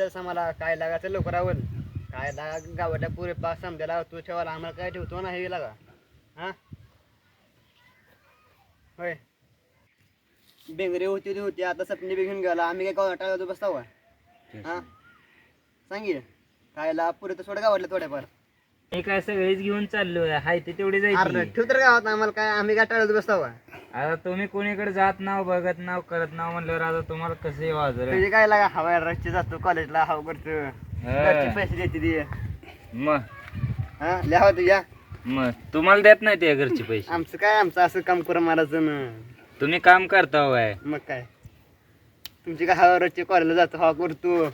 विचारस आम्हाला काय लागायचं लवकरावर. काय लागा गावातल्या पुरे पाक समजायला तू ठेवायला आम्हाला काय ठेवतो ना हे लागा. हा? होय. बेंगरे होती ती होती आता सपनी बी घेऊन गेला. आम्ही काय गावात टाळतो बसता हा? सांगी काय ला पुरे तर सोडा गावातल्या थोड्याफार. हे काय सगळीच घेऊन चाललोय. हाय ते तेवढी अरे जायची ठेव तर गावात आम्हाला काय आम्ही काय टाळतो बसता का? आता तुम्ही कोणीकडे जात नाव बघत नाव करत नाव म्हणल्यावर आता तुम्हाला कसं येऊ तुझे काय लागा हवा रस्ते जातो कॉलेजला हवा करतो. घरचे पैसे देते ती. मग हा लिहा तुझ्या मग तुम्हाला देत नाही ते घरचे पैसे. आमचं काय आमचं असं काम करून मारायचं ना तुम्ही काम करता हो काय मग काय? तुमची काय हवा रस्ते कॉलेजला जातो हवा करतो.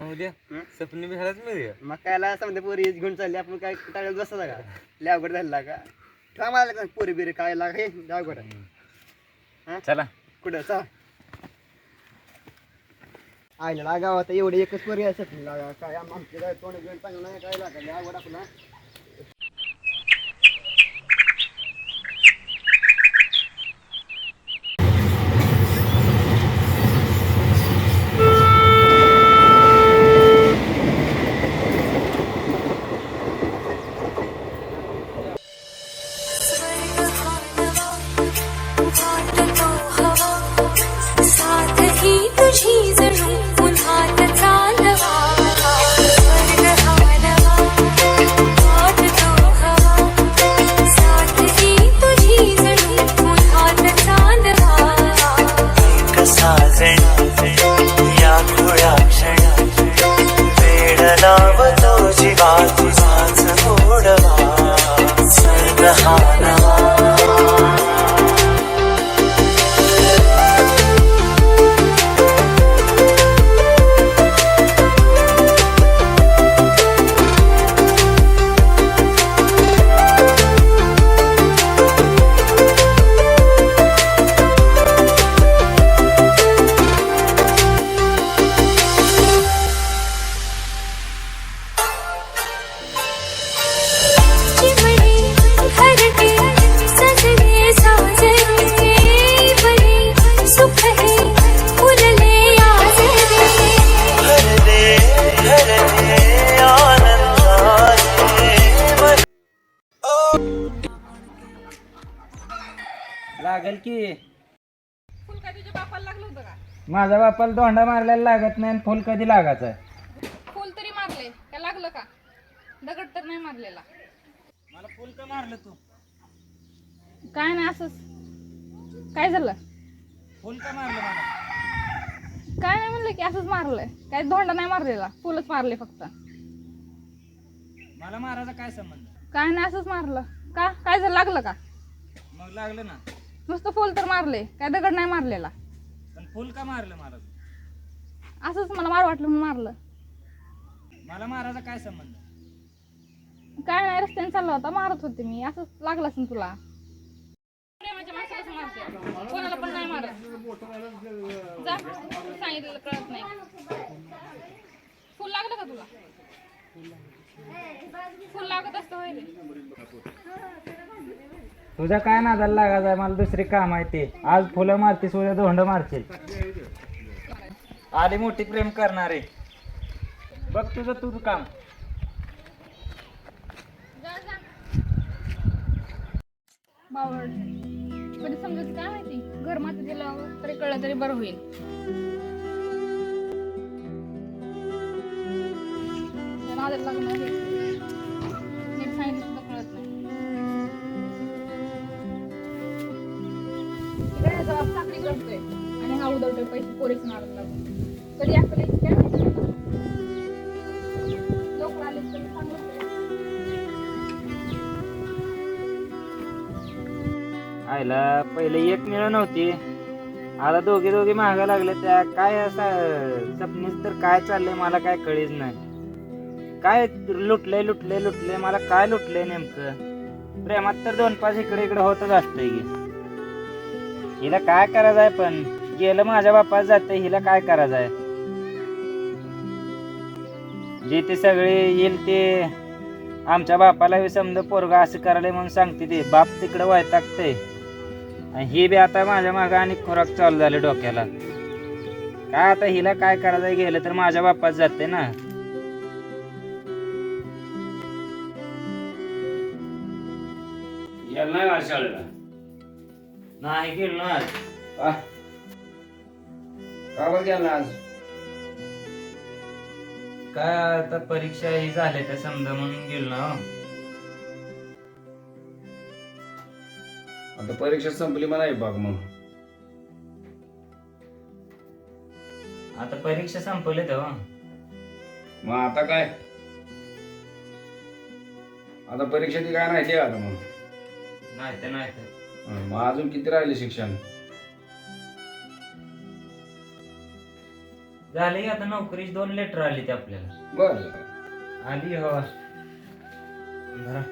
उद्या? सपनी बिहारच मिळेल मग कायला समजा पोरी घेऊन चालली. आपण काय टाळत बसता का? लय अवघड झाला का? ठेवा मला का पोरी बिरी काय लागा हे लय अवघड आहे. हा? चला. कुठं? चा आईला गावात एवढे एकच पोरी आहे सपनी लागा काय आम- आमचे काय तोंड घेऊन चांगलं नाही काय लागा लय अवघड आपला. लागल की? माझ्या बापाला दोंडा मारलेला लागत नाही आणि फुल कधी लागायचं? फुल तरी मारले. काय लागलं का? दगड तर नाही मारलेला. मला फुल का मारलं तू? काय नाही असंच. काय झालं? फुल का मारलं मला? काय नाही म्हणलं की असंच मारलंय. काय धोंडा नाही मारलेला. फुलच मारले फक्त. मला मारायचा काय संबंध? काय नाही असंच मारलं. का? काय झालं? लागलं का? मग लागलं ना. नुसतं फुल तर मारले. काय दगड नाही मारलेला. पण फुल का मारलं तू? असंच मला मार वाटलं म्हणून मारलं. मला मारायचा काय संबंध? काय नाही रस्त्याने चालला होता मारत होते मी. असंच लागलं असेल तुला. प्रेमाच्या माणसाला कसं मारते? कोणाला पण नाही मारत. जा सांगितलेलं कळत नाही. फुल लागलं का तुला? फुल लागत असतं रे. तुझ्या काय नादाला लागायचं आहे? मला दुसरी काम आहे ते आज फुलं मारतीस उद्या धोंड मारतील आली मोठी प्रेम करणारे. बघ तुझं तुझं काम. बावड कधी समजायचं काय माहिती? घर मात्र दिलं तरी कळलं तरी बरं होईल. नादाला आणि पैसे पोरीच मारत कधी अक्कल आले तर आयला पहिले एक मिळण नव्हती. आता दोघे दोघे महागा लागले त्या काय असा सपनीच तर काय चाललंय मला काय कळीच नाही. काय लुटलंय लुटलंय लुटलंय मला काय लुटलंय नेमकं? प्रेमात तर दोन पाच इकडे इकडे होतच असतंय की. हिला काय करायचं आहे पण? गेलं माझ्या बापात जात हिला काय करायचं आहे? जे ते सगळे येईल ते आमच्या बापाला बी समजा पोरगा असं करायला म्हणून सांगते ते बाप तिकडे वैतागते आणि हे बी आता माझ्या मागं आणि खुराक चालू झाले डोक्याला. काय आता हिला काय करायचं गेलं तर माझ्या बाप्पाच जाते ना? नाही आज शाळेला? नाही गेलो ना आज. गेला आज. काय आता परीक्षा ही झाल्या त्या समजा म्हणून गेलो ना हो. आता परीक्षा संपली म्हणा बाग मग. आता परीक्षा संपले तेव्हा मग आता काय? आता परीक्षा ती काय नाही ते आता मग? नाही तर नाही तर. हं, मग अजून किती राहिले शिक्षण? झाले आता नोकरीची दोन लेटर आली ते आपल्याला. बर. आली हो. बरं.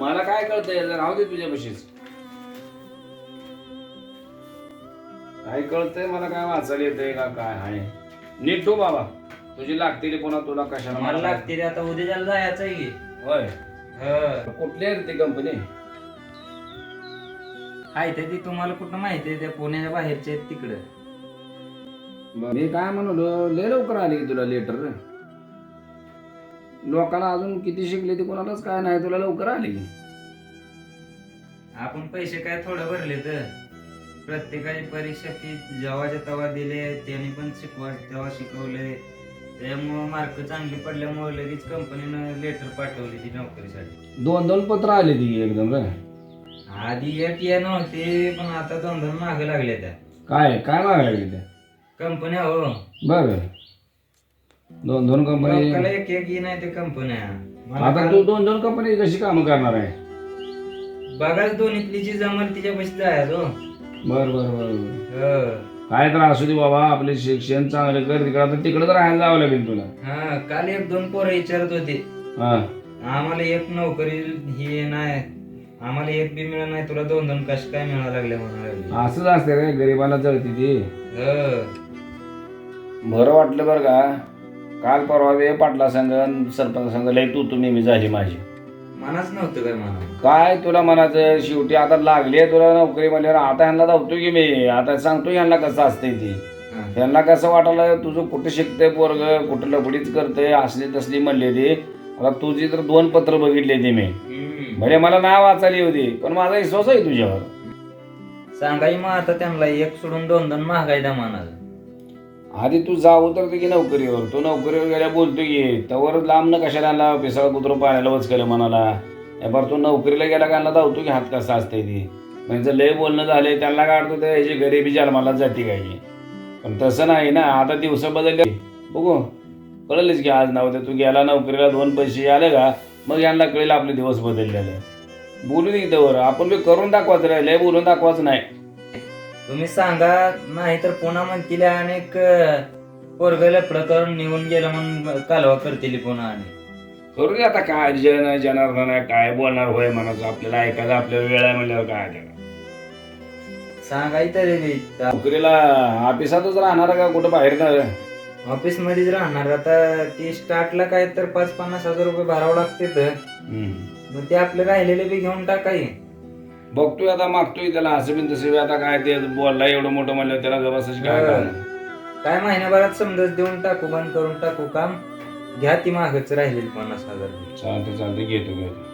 मला काय कळतंय? जर राहू दे तुझ्या बशीच काय कळतंय? मला काय वाचायला येतंय का? काय आहे? नीट ठेव बाबा. तुझी लागतील पुन्हा तुला कशाला मला लागते रे आता उद्या ज्याला जायचं आहे. की. होय. हं. कुठली आहे रे ती कंपनी आहे ते ती. तुम्हाला कुठं माहिती आहे? त्या पुण्याच्या बाहेरचे आहेत तिकडं. मी काय म्हणलो लय लवकर आली की तुला लेटर लोकांना अजून किती शिकले ते कोणालाच काय नाही तुला लवकर आली की? आपण पैसे काय थोडं भरले तर प्रत्येकाची परीक्षा फी जेव्हाच्या तेव्हा दिले त्यांनी पण शिकवा तेव्हा शिकवले. त्यामुळं मार्क चांगली पडल्यामुळे लगेच कंपनीनं लेटर पाठवली ती नोकरीसाठी. दोन दोन पत्र आली ती एकदम रे. आधी एक या नव्हते पण आता दोन दोन मागे लागले त्या. काय काय मागायला गेले कंपन्या हो. बर. दोन दोन कंपनी एक एक ये नाही ते कंपन्या. मला आता तू दोन दोन कंपनी कशी कामं करणार आहे? बघाच दोन्हीतली जी जमल तिच्या पैसे जायचो बर बर बर काय तर असू दे बाबा आपले शिक्षण चांगलं कर तिकडं आता तिकडं तर राहायला जावं लागेल तुला. हा काल एक दोन पोरं विचारत होते. हा. आम्हाला एक नोकरी ही नाही आम्हाला एक बी मिळत नाही तुला दोन दोन कश काय मिळायला लागले लागले. असंच असते रे गरीबाला जळती ती. हं. बरं वाटलं बरं का? काल परवा वे पाटला संघ सरपंच संघ लई तू तू नेहमी झाली माझी. मनाच नव्हतं काय म्हणा काय तुला म्हणायचं शेवटी आता लागली आहे तुला नोकरी म्हणल्यावर आता ह्यांना धावतो की मी? आता सांगतो ह्यांना कसं असतंय ती. त्यांना कसं वाटायला तुझं कुठं शिकतंय पोरग कुठं लफडीच करतंय असली तसली म्हणली ती. आता तुझी तर दोन पत्र बघितले ते मी. म्हणजे मला नाव वाचायला दे पण माझा विश्वास आहे तुझ्यावर. सांगाय मग आता त्यांना एक सोडून दोन दोन महागाई द्या म्हणाल आधी तू जाऊ तर की नोकरीवर. तू नोकरीवर गेल्या बोलतो की तवर लांब न कशाला आला पिसाळ कुत्र पाण्याला वचकलं म्हणाला. एबार तू नोकरीला गेला का धावतो की हात कसा असते ती. म्हणजे लय बोलणं झाले त्यांना काय वाटतं ते याची गरिबी जन्माला जाती काय? पण तसं नाही ना आता दिवस बदलले. बघू कळलंच की आज नव्हते तू. गेला नोकरीला दोन पैसे आले का? मग यांना कळेल आपले दिवस बदललेले. बोलू दे तवर आपण बी करून दाखवायचं रे. लय बोलून दाखवायचं नाही. तुम्ही सांगा नाही तर पुन्हा म्हणतील अनेक पोरग लपड करून निघून गेलं म्हणून कालवा करतील पुन्हा आणि. करू दे आता काय जन जनार्दन काय बोलणार होय म्हणायचं आपल्याला ऐकायचं आपल्याला वेळ आहे म्हणल्यावर काय त्याला सांगाय तरी बी. नोकरीला ऑफिसातच राहणार का कुठं बाहेर ना ऑफिस मध्येच राहणार आता ती स्टार्टला काय तर पाच पन्नास हजार रुपये भरावं लागते तर. मग ते आपले राहिलेले बी घेऊन टाकाय बघतोय आता मागतोय त्याला असं बिन तसं. बी आता काय ते बोलला एवढं मोठं म्हणलं त्याला गबासाची काय काय महिन्याभरात समजच देऊन टाकू बंद करून टाकू काम? घ्या ती मागच राहिलेली पन्नास हजार चालतं चालतं घेतो घेतो.